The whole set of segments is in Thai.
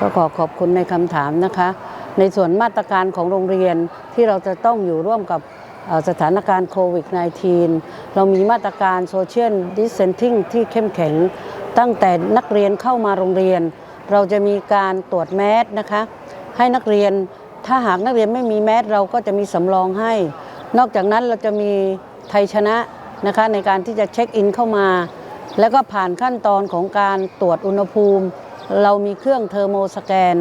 ก็ขอขอบคุณในคำถามนะคะ ในส่วนมาตรการของโรงเรียนที่เราจะต้องอยู่ร่วมกับสถานการณ์โควิด -19 เรามีมาตรการโซเชียลดิสเซนทิงที่เข้มแข็ง ตั้งแต่นักเรียนเข้ามาโรงเรียน เราจะมีการตรวจแมสนะคะ ให้นักเรียนถ้าหากนักเรียนไม่มีแมสเราก็จะมีสำรองให้ นอกจากนั้นเราจะมีไทยชนะนะคะในการที่จะเช็คอินเข้ามา แล้วก็ผ่านขั้นตอนของการตรวจอุณหภูมิ เรามีเครื่องเทอร์โมสแกน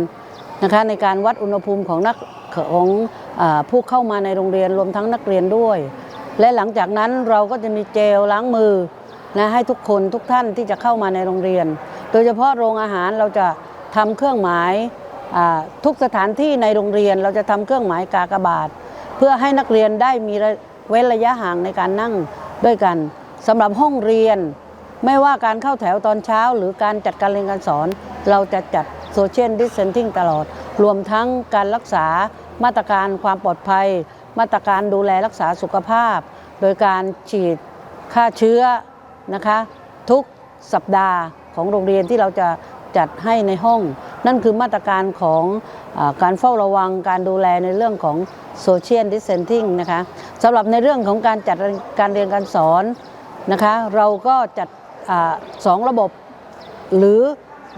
นะคะในการวัดอุณหภูมิของนักของอผู้เข้ามาในโรงเรียนรวมทั้งนักเรียนด้วย และหลังจากนั้นเราก็จะมีเจลล้างมือนะให้ทุกคนทุกท่านที่จะเข้ามาในโรงเรียน โดยเฉพาะโรงอาหารเราจะทำเครื่องหมายทุกสถานที่ในโรงเรียนเราจะทำเครื่องหมายกากบาท เพื่อให้นักเรียนได้มีเว้นระยะห่างในการนั่งด้วยกันสำหรับห้องเรียน ไม่ว่าการเข้าแถวตอนเช้า หรือการจัดการเรียนการสอน เราจะจัดโซเชียลดิสเซน i ิ g ตลอด รวมทั้งการรักษามาตรการความปลอดภัย มาตรการดูแลรักษาสุขภาพ โดยการฉีดฆ่าเชื้อนะคะทุกสัปดาห์ของโรงเรียนที่เราจะจัดให้ในห้อง นั่นคือมาตรการของอการเฝ้าระวังการดูแลในเรื่องของโซเชียลดิสเซน i ิ g นะคะสำหรับในเรื่องของการจัดการเรียนการสอนนะคะ เราก็จัด สองระบบ หรือ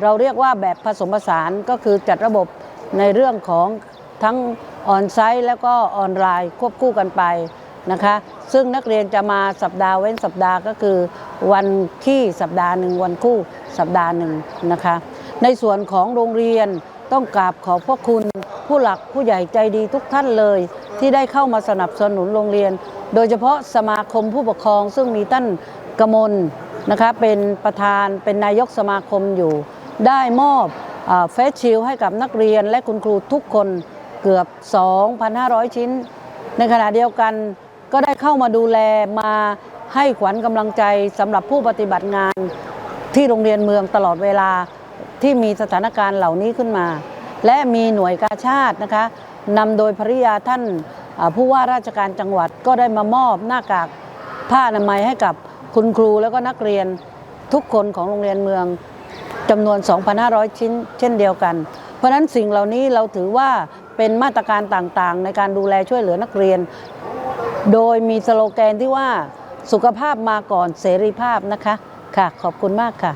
เราเรียกว่าแบบผสมผสานก็คือจัดระบบในเรื่องของทั้งออนไซต์แล้วก็ออนไลน์ควบคู่กันไปนะคะซึ่งนักเรียนจะมาสัปดาห์เว้นสัปดาห์ก็คือ วันขี้สัปดาห์หนึ่งวันคู่สัปดาห์หนึ่งนะคะในส่วนของโรงเรียนต้องกราบขอบพระคุณผู้หลักผู้ใหญ่ใจดีทุกท่านเลย ที่ได้เข้ามาสนับสนุนโรงเรียน โดยเฉพาะสมาคมผู้ปกครองซึ่งมีท่านกมล นะคะเป็นประธานเป็นนายกสมาคมอยู่ ได้มอบเฟสชิลให้กับนักเรียนและคุณครูทุกคนเกือบ 2,500 ชิ้น ในขณะเดียวกันก็ได้เข้ามาดูแลมาให้ขวัญกำลังใจสำหรับผู้ปฏิบัติงานที่โรงเรียนเมืองตลอดเวลาที่มีสถานการณ์เหล่านี้ขึ้นมา และมีหน่วยกาชาตินะคะนำโดยภริยาท่านผู้ว่าราชการจังหวัดก็ได้มามอบหน้ากากผ้าอนามัยให้กับ คุณครูแล้วก็นักเรียนทุกคนของโรงเรียนเมืองจำนวน 2,500 ชิ้น เช่นเดียวกัน เพราะนั้นสิ่งเหล่านี้เราถือว่าเป็นมาตรการต่างๆ ในการดูแลช่วยเหลือนักเรียน โดยมีสโลแกนที่ว่าสุขภาพมาก่อนเสรีภาพนะคะ ค่ะ ขอบคุณมากค่ะ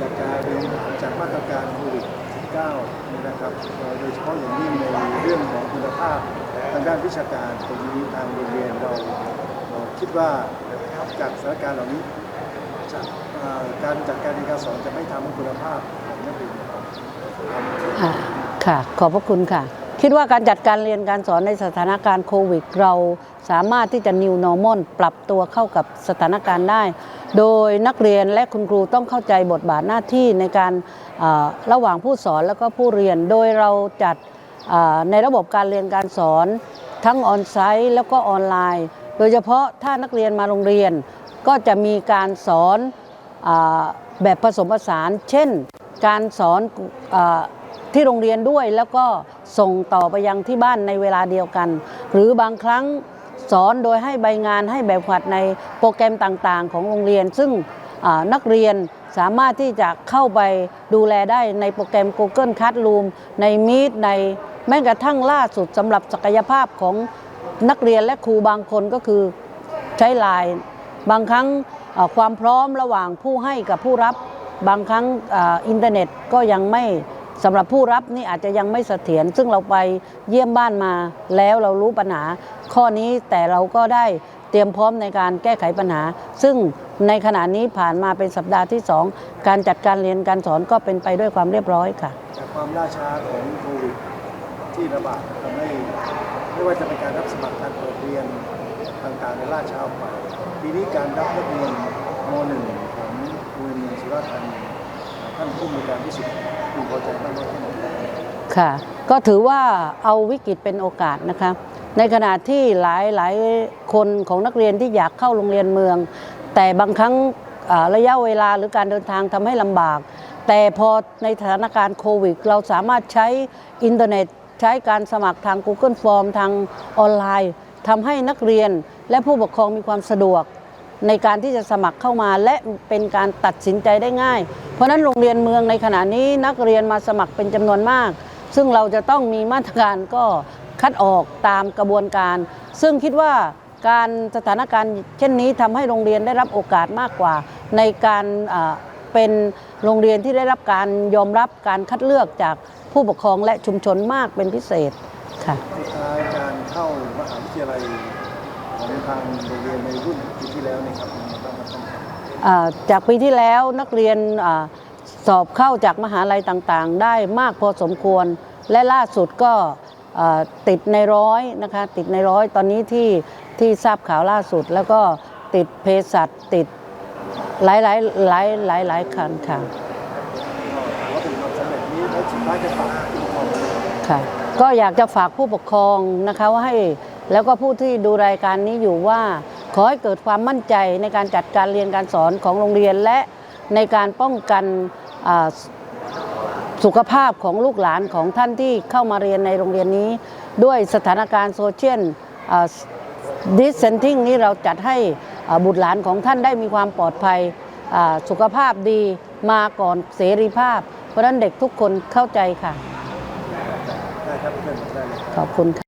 จากการจากมาตรการโควิด -19 นะครับโดยเฉพาะอย่างยิ่งในเรื่องของคุณภาพทางด้านวิชาการตรงนี้ทางโรงเรียนเราเราคิดว่า จากสถานการณ์เหล่านี้จะเอ่อการจัดการเรียนการสอนจะไม่ทำให้คุณภาพของนักเรียนค่ะค่ะขอบพระคุณค่ะ คิดว่าการจัดการเรียนการสอนในสถานการณ์โควิด เราสามารถที่จะ new normal ปรับตัวเข้ากับสถานการณ์ได้ โดยนักเรียนและคุณครูต้องเข้าใจบทบาทหน้าที่ในการระหว่างผู้สอนแล้วก็ผู้เรียน โดยเราจัดในระบบการเรียนการสอนทั้งออนไซต์แล้วก็ออนไลน์ โดยเฉพาะถ้านักเรียนมาโรงเรียน ก็จะมีการสอนอแบบผสมผสาน เช่น การสอนอที่โรงเรียนด้วยแล้วก็ส่งต่อไปยังที่บ้านในเวลาเดียวกัน หรือบางครั้งสอนโดยให้ใบงานให้แบบหัดในโปรแกรมต่างๆ ของโรงเรียน ซึ่งนักเรียนสามารถที่จะเข้าไปดูแลได้ในโปรแกรม Google Classroom ใน Meet ในแม้กระทั่งล่าสุดสำหรับศักยภาพของ นักเรียนและครูบางคนก็คือใช้ไลน์บางครั้งความพร้อมระหว่างผู้ให้กับผู้รับบางครั้งอ,อินเทอร์เน็ตก็ยังไม่สำหรับผู้รับนี่อาจจะยังไม่เสถียรซึ่งเราไปเยี่ยมบ้านมาแล้วเรารู้ปัญหา ข้อนี้แต่เราก็ได้เตรียมพร้อมในการแก้ไขปัญหา ซึ่งในขณะนี้ผ่านมาเป็นสัปดาห์ที่สองการจัดการเรียนการสอนก็เป็นไปด้วยความเรียบร้อยค่ะ จากความล่าช้าของโควิดที่ระบาดทำให้ ไม่ว่าจะเป็นการรับสมัครการเปิดเรียนต่างๆในล่าช้าออกไปปีนี้การรับนักเรียนม .1 ของโรงเรียนเมืองสุราษฎร์ธานีท่านผู้มีการที่สุดพึงพอใจมากน้อยแค่ไหนค่ะก็ถือว่าเอาวิกฤตเป็นโอกาสนะคะในขณะที่หลายหลายคนของนักเรียนที่อยากเข้าโรงเรียนเมือง แต่บางครั้งอ่าระยะเวลาหรือการเดินทางทำให้ลำบาก แต่พอในสถานการณ์โควิด เราสามารถใช้อินเทอร์เน็ต ใช้การสมัครทาง Google Form ทางออนไลน์ทำให้นักเรียนและผู้ปกครองมีความสะดวก ในการที่จะสมัครเข้ามาและเป็นการตัดสินใจได้ง่าย เพราะนั้นโรงเรียนเมืองในขณะนี้นักเรียนมาสมัครเป็นจำนวนมาก ซึ่งเราจะต้องมีมาตรการก็คัดออกตามกระบวนการ ซึ่งคิดว่าการสถานการณ์เช่นนี้ทำให้โรงเรียนได้รับโอกาสมากกว่า ในการเป็นโรงเรียนที่ได้รับการยอมรับการคัดเลือกจาก ผู้ปกครองและชุมชนมากเป็นพิเศษค่ะสุดท้ายการเข้ามหาวิทยาลัยของทางโรงเรียนในรุ่นปีที่แล้วเนี่ยครับเป็นยังไงบ้างครับท่านครับอ่าจากปีที่แล้วนักเรียนอาสอบเข้าจากมหาลัยต่างๆ ได้มากพอสมควร และล่าสุดก็อ่าติดในร้อยนะคะติดในร้อยตอนนี้ที่ที่ทราบข่าวล่าสุด แล้วก็ติดเภสัชติดหลายหลายหลายหลายหลายคันค่ะ ก็ถือว่าเป็นความสำเร็จ นี้แล้วสุดท้ายจะฝากผู้ปกครองค่ะก็อยากจะฝากผู้ปกครองนะคะว่าให้แล้วก็ผู้ที่ดูรายการนี้อยู่ว่า ขอให้เกิดความมั่นใจในการจัดการเรียนการสอนของโรงเรียนและในการป้องกันอ่าสุขภาพของลูกหลานของท่านที่เข้ามาเรียนในโรงเรียนนี้ ด้วยสถานการณ์โซเชียลดิสเซนติ้งนี้เราจัดให้อ่าบุตรหลานของท่านได้มีความปลอดภัยอ่าสุขภาพดีมาก่อนเสรีภาพ ราะฉะนั้นเด็กทุกคนเข้าใจค่ะได้ครับเพื่อนๆได้เลยขอบคุณค่ะ